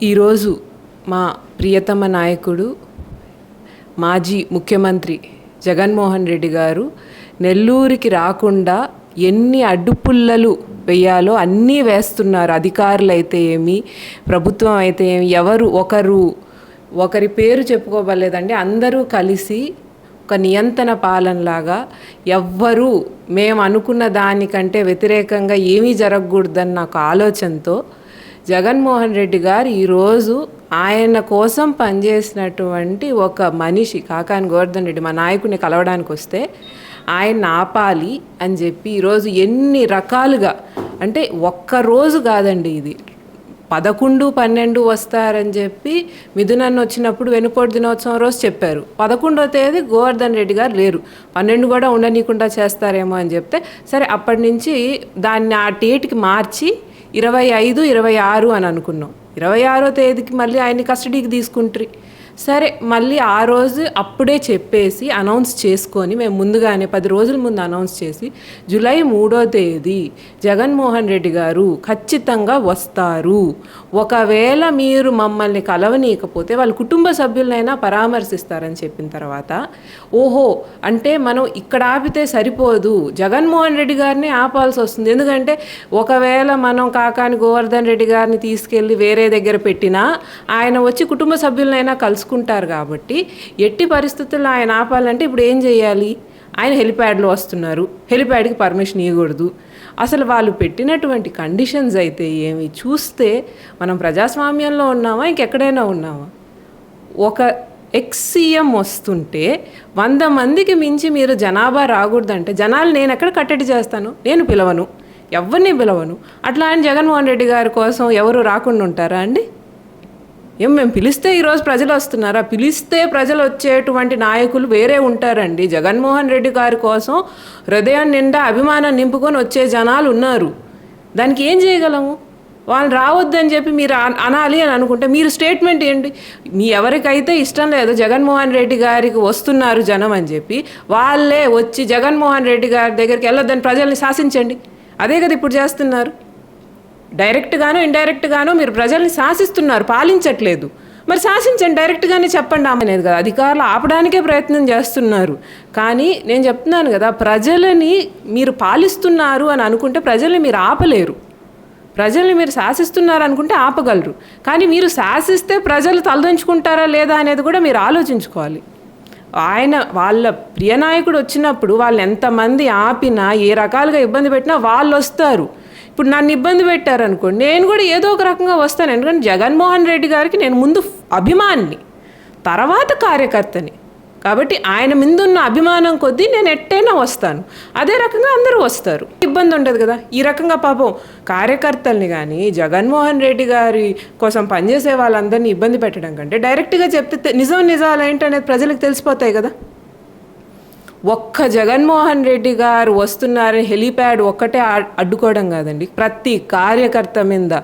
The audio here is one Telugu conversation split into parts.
ఈరోజు మా ప్రియతమ నాయకుడు మాజీ ముఖ్యమంత్రి జగన్మోహన్ రెడ్డి గారు నెల్లూరుకి రాకుండా ఎన్ని అడ్డుపుల్లలు వేయాలో అన్నీ వేస్తున్నారు. అధికారులు అయితే ఏమి ప్రభుత్వం అయితే ఏమి ఎవరు ఒకరు ఒకరి పేరు చెప్పుకోవలేదండి అందరూ కలిసి ఒక నియంత్రణ పాలనలాగా ఎవ్వరూ మేము అనుకున్న దానికంటే వ్యతిరేకంగా ఏమీ జరగకూడదని నాకు ఆలోచనతో జగన్మోహన్ రెడ్డి గారు ఈరోజు ఆయన కోసం పనిచేసినటువంటి ఒక మనిషి కాకాని గోవర్ధన్ రెడ్డి మా నాయకుడిని కలవడానికి వస్తే ఆయన ఆపాలి అని చెప్పి ఈరోజు ఎన్ని రకాలుగా అంటే ఒక్క రోజు కాదండి ఇది. పదకొండు పన్నెండు వస్తారని చెప్పి మిథునన్న వచ్చినప్పుడు వెనుకోటి దినోత్సవం రోజు చెప్పారు. పదకొండో తేదీ గోవర్ధన్ రెడ్డి గారు లేరు. పన్నెండు కూడా ఉండనీయకుండా చేస్తారేమో అని చెప్తే సరే అప్పటి నుంచి దాన్ని ఆ డేట్కి మార్చి ఇరవై ఐదు ఇరవై ఆరు అని అనుకున్నాం. ఇరవై ఆరో తేదీకి మళ్ళీ ఆయన్ని కస్టడీకి తీసుకుంటారు. సరే మళ్ళీ ఆ రోజు అప్పుడే చెప్పేసి అనౌన్స్ చేసుకొని మేము ముందుగానే పది రోజుల ముందు అనౌన్స్ చేసి జూలై మూడో తేదీ జగన్మోహన్ రెడ్డి గారు ఖచ్చితంగా వస్తారు. ఒకవేళ మీరు మమ్మల్ని కలవనీయకపోతే వాళ్ళ కుటుంబ సభ్యులనైనా పరామర్శిస్తారని చెప్పిన తర్వాత ఓహో అంటే మనం ఇక్కడ ఆపితే సరిపోదు జగన్మోహన్ రెడ్డి గారిని ఆపాల్సి వస్తుంది. ఎందుకంటే ఒకవేళ మనం కాకాని గోవర్ధన్ రెడ్డి గారిని తీసుకెళ్ళి వేరే దగ్గర పెట్టినా ఆయన వచ్చి కుటుంబ సభ్యులనైనా తెలుసుకుంటారు కాబట్టి ఎట్టి పరిస్థితుల్లో ఆయన ఆపాలంటే ఇప్పుడు ఏం చేయాలి? ఆయన హెలిప్యాడ్లో వస్తున్నారు. హెలిప్యాడ్కి పర్మిషన్ ఇవ్వకూడదు అసలు వాళ్ళు పెట్టినటువంటి కండిషన్స్ అయితే ఏమి? చూస్తే మనం ప్రజాస్వామ్యంలో ఉన్నామా? ఇంకెక్కడైనా ఉన్నామా? ఒక ఎక్స్సీఎం వస్తుంటే వంద మందికి మించి మీరు జనాభా రాకూడదంటే జనాలు నేను ఎక్కడ కట్టడి చేస్తాను? నేను పిలవను. ఎవరిని పిలవను? అట్లా అని జగన్మోహన్ రెడ్డి గారి కోసం ఎవరు రాకుండా ఉంటారా అండి? ఏం మేము పిలిస్తే ఈరోజు ప్రజలు వస్తున్నారా? పిలిస్తే ప్రజలు వచ్చేటువంటి నాయకులు వేరే ఉంటారండి. జగన్మోహన్ రెడ్డి గారి కోసం హృదయం నిండా అభిమానం నింపుకొని వచ్చే జనాలు ఉన్నారు. దానికి ఏం చేయగలము? వాళ్ళు రావద్దని చెప్పి మీరు అనాలి అని అనుకుంటే మీరు స్టేట్మెంట్ ఏంటి? మీ ఎవరికైతే ఇష్టం లేదు జగన్మోహన్ రెడ్డి గారికి వస్తున్నారు జనం అని చెప్పి వాళ్ళే వచ్చి జగన్మోహన్ రెడ్డి గారి దగ్గరికి వెళ్ళొద్దని ప్రజల్ని శాసించండి. అదే కదా ఇప్పుడు చేస్తున్నారు. డైరెక్ట్గాను ఇండైరెక్ట్గాను మీరు ప్రజల్ని శాసిస్తున్నారు పాలించట్లేదు. మరి శాసించండి డైరెక్ట్గానే చెప్పండి ఆమె అనేది కదా. అధికారులు ఆపడానికే ప్రయత్నం చేస్తున్నారు. కానీ నేను చెప్తున్నాను కదా ప్రజలని మీరు పాలిస్తున్నారు అని అనుకుంటే ప్రజల్ని మీరు ఆపలేరు. ప్రజల్ని మీరు శాసిస్తున్నారు అనుకుంటే ఆపగలరు. కానీ మీరు శాసిస్తే ప్రజలు తలదంచుకుంటారా లేదా అనేది కూడా మీరు ఆలోచించుకోవాలి. ఆయన వాళ్ళ ప్రియనాయకుడు వచ్చినప్పుడు వాళ్ళు ఎంతమంది ఆపినా ఏ రకాలుగా ఇబ్బంది పెట్టినా వాళ్ళు వస్తారు ఇప్పుడు నన్ను ఇబ్బంది పెట్టారనుకోండి నేను కూడా ఏదో ఒక రకంగా వస్తాను. ఎందుకంటే జగన్మోహన్ రెడ్డి గారికి నేను ముందు అభిమానిని తర్వాత కార్యకర్తని. కాబట్టి ఆయన మీద ఉన్న అభిమానం కొద్దీ నేను ఎట్టైనా వస్తాను. అదే రకంగా అందరూ వస్తారు. ఇబ్బంది ఉండదు కదా. ఈ రకంగా పాపం కార్యకర్తల్ని కానీ జగన్మోహన్ రెడ్డి గారి కోసం పనిచేసే వాళ్ళందరినీ ఇబ్బంది పెట్టడం కంటే డైరెక్ట్గా చెప్తే నిజం నిజాలు ఏంటనేది ప్రజలకు తెలిసిపోతాయి కదా. ఒక్క జగన్మోహన్ రెడ్డి గారు వస్తున్నారని హెలీప్యాడ్ ఒక్కటే అడ్డుకోవడం కాదండి. ప్రతి కార్యకర్త మీద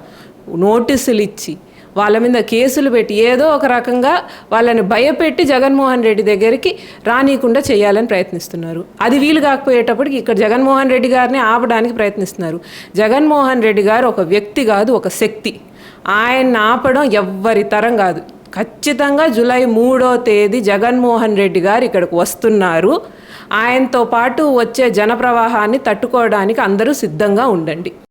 నోటీసులు ఇచ్చి వాళ్ళ మీద కేసులు పెట్టి ఏదో ఒక రకంగా వాళ్ళని భయపెట్టి జగన్మోహన్ రెడ్డి దగ్గరికి రానియకుండా చేయాలని ప్రయత్నిస్తున్నారు. అది వీలు కాకపోయేటప్పటికి ఇక్కడ జగన్మోహన్ రెడ్డి గారిని ఆపడానికి ప్రయత్నిస్తున్నారు. జగన్మోహన్ రెడ్డి గారు ఒక వ్యక్తి కాదు ఒక శక్తి. ఆయన్ని ఆపడం ఎవ్వరి తరం కాదు. ఖచ్చితంగా జూలై మూడో తేదీ జగన్మోహన్ రెడ్డి గారు ఇక్కడికి వస్తున్నారు. ఆయనతో పాటు వచ్చే జనప్రవాహాన్ని తట్టుకోవడానికి అందరూ సిద్ధంగా ఉండండి.